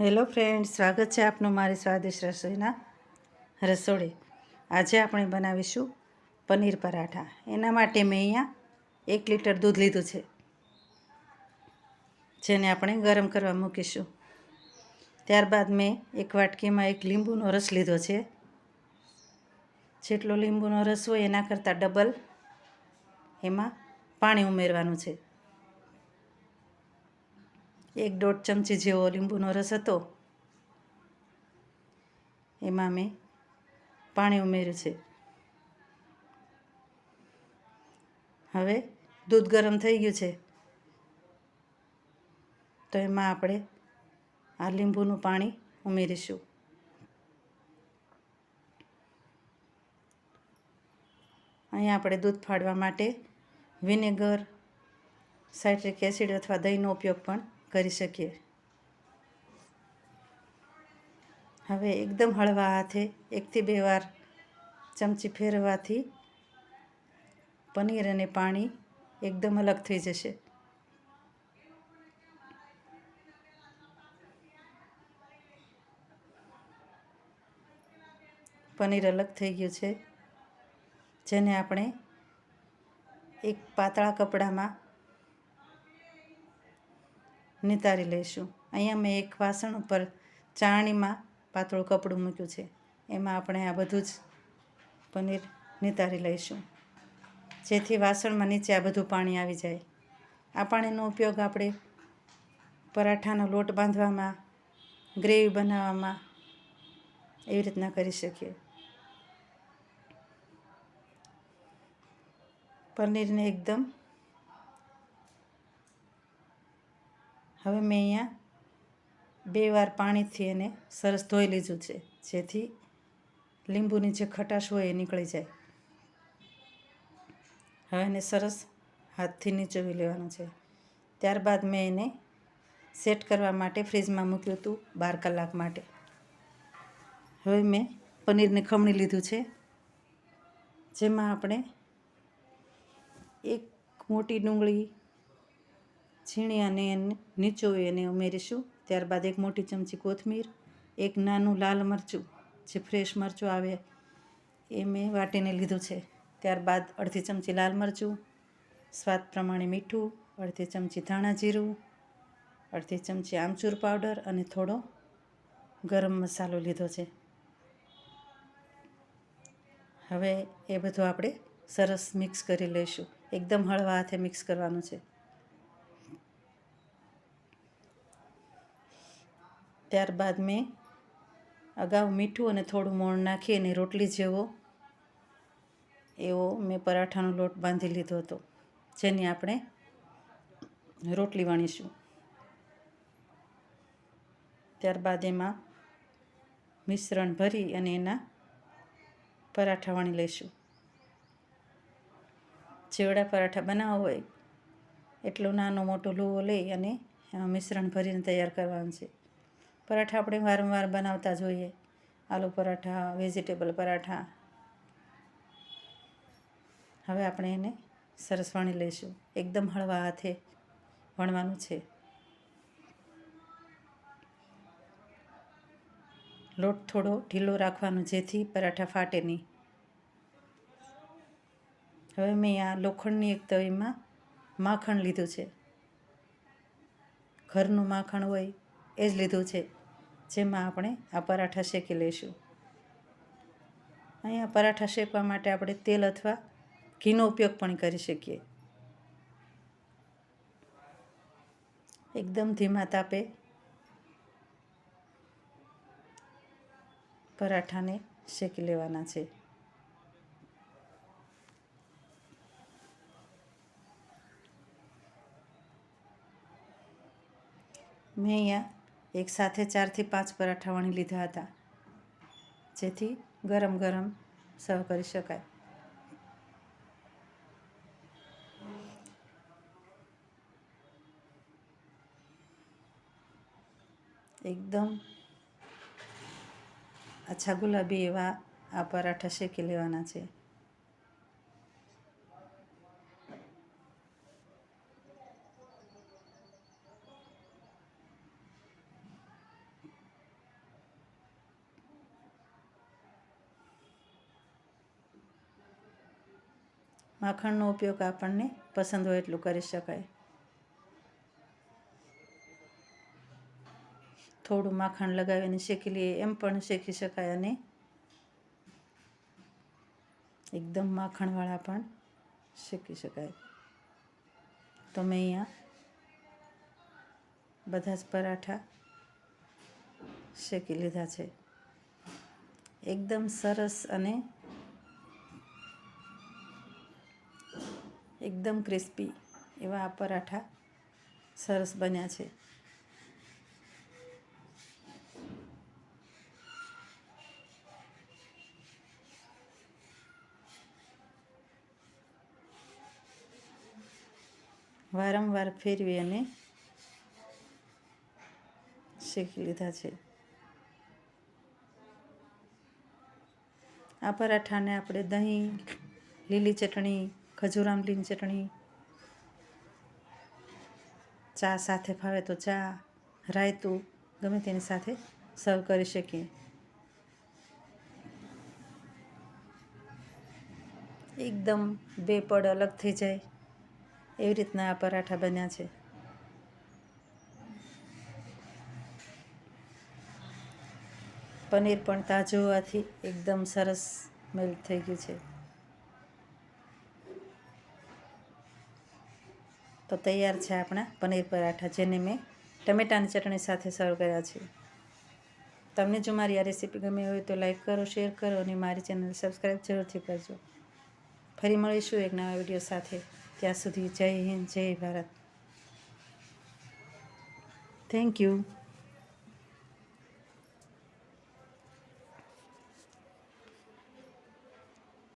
Hello friend, સ્વાગત છે આપનું મારી સ્વાદિષ્ટ રસોઈના રસોડે. આજે આપણે બનાવીશું પનીર પરાઠા. એના માટે મેં અહીંયા એક લીટર દૂધ લીધું છે, જેને આપણે ગરમ કરવા મૂકીશું. ત્યારબાદ મેં એક વાટકીમાં એક લીંબુનો રસ લીધો છે. જેટલો લીંબુનો રસ હોય એના કરતાં ડબલ એમાં પાણી ઉમેરવાનું છે. એક દોઢ ચમચી જેવો લીંબુનો રસ હતો. એમાં મેં પાણી ઉમેર્યું છે. હવે દૂધ ગરમ થઈ ગયું છે. તો એમાં આપણે આ લીંબુનું પાણી ઉમેરીશું. અહીંયા આપણે દૂધ ફાડવા માટે વિનેગર, સાઇટ્રિક એસિડ અથવા દહીંનો ઉપયોગ પણ કરી શકીએ. હવે એકદમ હળવા હાથે, એકથી બે વાર ચમચી ફેરવવાથી પનીર અને પાણી એકદમ અલગ થઈ જશે. પનીર અલગ થઈ ગયું છે, જેને આપણે એક પાતળા કપડામાં નિતારી લઈશું. અહીંયા મેં એક વાસણ ઉપર ચાણીમાં પાતળું કપડું મૂક્યું છે. એમાં આપણે આ બધું જ પનીર નિતારી લઈશું. જેથી વાસણમાં નીચે આ બધું પાણી આવી જાય. આ પાણીનો ઉપયોગ આપણે પરાઠાનો લોટ બાંધવામાં, ગ્રેવી બનાવવામાં એવી રીતના કરી શકીએ. પનીરને એકદમ હવે મેં અહીંયા બે વાર પાણીથી એને સરસ ધોઈ લીધું છે, જેથી લીંબુની જે ખટાશ હોય એ નીકળી જાય. હવે એને સરસ હાથથી નીચોવી લેવાનું છે. ત્યારબાદ મેં એને સેટ કરવા માટે ફ્રીજમાં મૂક્યું હતું બાર કલાક માટે. હવે મેં પનીરને ખમણી લીધું છે, જેમાં આપણે એક મોટી ડુંગળી છીણી અને નીચોવી એને ઉમેરીશું. ત્યારબાદ એક મોટી ચમચી કોથમીર, એક નાનું લાલ મરચું, જે ફ્રેશ મરચું આવે એ મેં વાટીને લીધું છે. ત્યારબાદ અડધી ચમચી લાલ મરચું, સ્વાદ પ્રમાણે મીઠું, અડધી ચમચી ધાણા જીરું, અડધી ચમચી આમચૂર પાવડર અને થોડો ગરમ મસાલો લીધો છે. હવે એ બધું આપણે સરસ મિક્સ કરી લઈશું. એકદમ હળવા હાથે મિક્સ કરવાનું છે. ત્યારબાદ મેં અગાઉ મીઠું અને થોડું મોણ નાખી અને રોટલી જેવો એવો મેં પરાઠાનો લોટ બાંધી લીધો હતો, જેની આપણે રોટલી વણીશું. ત્યારબાદ એમાં મિશ્રણ ભરી અને એના પરાઠા વણી લઈશું. જેવડા પરાઠા બનાવવા હોય, એટલો નાનો મોટો લુવો લઈ અને મિશ્રણ ભરીને તૈયાર કરવાનું છે. પરાઠા આપણે વારંવાર બનાવતા જોઈએ. આલુ પરાઠા વેજીટેબલ પરાઠા. હવે આપણે એને સરસ વણી લઈશું. એકદમ હળવા હાથે વણવાનું છે. લોટ થોડો ઢીલો રાખવાનો જેથી પરાઠા ફાટે નહીં. હવે મેં આ લોખંડની એક તવીમાં માખણ લીધું છે. ઘરનું માખણ હોય એ જ લીધું છે. જેમાં આપણે આ પરાઠા શેકી લઈશું. અહીંયા પરાઠા શેકવા માટે આપણે તેલ અથવા ઘીનો ઉપયોગ પણ કરી શકીએ. એકદમ ધીમા તાપે પરાઠાને શેકી લેવાના છે. મેં અહીંયા એક સાથે ચારથી પાંચ પરાઠા વણી લીધા હતા. જેથી ગરમ ગરમ સર્વ કરી શકાય. એકદમ આછા ગુલાબી એવા આ પરાઠા શેકી લેવાના છે. માખણનો ઉપયોગ આપણને પસંદ હોય એટલું કરી શકાય. થોડું માખણ લગાવીને શેકી લઈએ, એમ પણ શેકી શકાય અને એકદમ માખણવાળા પણ શેકી શકાય. તો મેં અહીંયા બધા જ પરાઠા શેકી લીધા છે. એકદમ સરસ અને એકદમ ક્રિસ્પી એવા આ પરાઠા સરસ બન્યા છે. વારંવાર ફેરવી અને શેકી લીધા છે. આ પરાઠાને આપણે દહીં, લીલી ચટણી ખજૂર આમલીની ચટણી, ચા સાથે ફાવે તો ચા, રાયતું, ગમે તેની સાથે સર્વ કરી શકીએ. એકદમ બે પડ અલગ થઈ જાય એવી રીતના આ પરાઠા બન્યા છે. પનીર પણ તાજું હોવાથી એકદમ સરસ મેલ્ટ થઈ ગયું છે. તો તૈયાર છે આપણા પનીર પરાઠા, જેને મેં ટમેટાની ચટણી સાથે સર્વ કર્યા છે. તમને જો મારી આ રેસીપી ગમી હોય તો લાઈક કરો, શેર કરો અને મારી ચેનલ સબસ્ક્રાઈબ જરૂરથી કરજો. ફરી મળીશું એક નવા વીડિયો સાથે. ત્યાં સુધી જય હિન્દ, જય ભારત. Thank you